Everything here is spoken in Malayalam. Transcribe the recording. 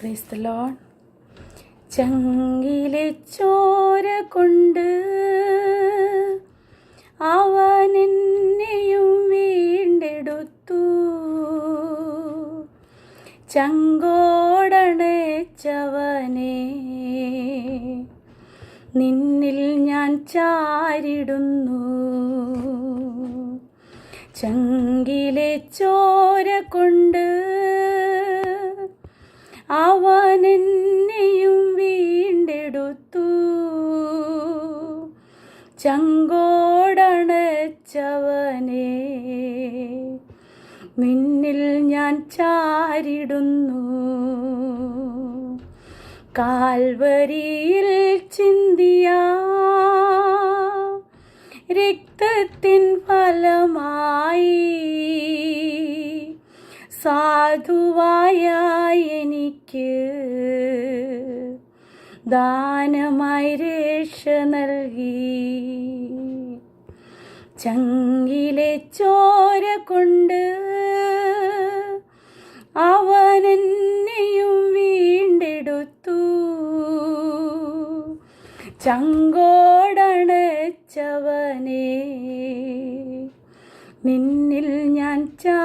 ക്രൈസ്തലോൺ. ചങ്കിലെ ചോര കൊണ്ട് അവൻ എന്നെയും വീണ്ടെടുത്തു. ചങ്കോടണച്ചവനെ നിന്നിൽ ഞാൻ ചാരിടുന്നു. ചങ്കിലെ ചോര കൊണ്ട് അവൻ എന്നെയും വീണ്ടെടുത്തു. ചങ്കോടണച്ചവനെ നിന്നിൽ ഞാൻ ചാരിടുന്നു. കാൽവരിയിൽ ചിന്തിയ രക്തത്തിൻ ഫലമായി സാധുവായ ദാനമായി രക്ഷ നൽകി. ചങ്ങിലെ ചോര കൊണ്ട് അവനെന്നെയും വീണ്ടെടുത്തു. ചങ്കോടണച്ചവനെ നിന്നിൽ ഞാൻ ചാരിടുന്നു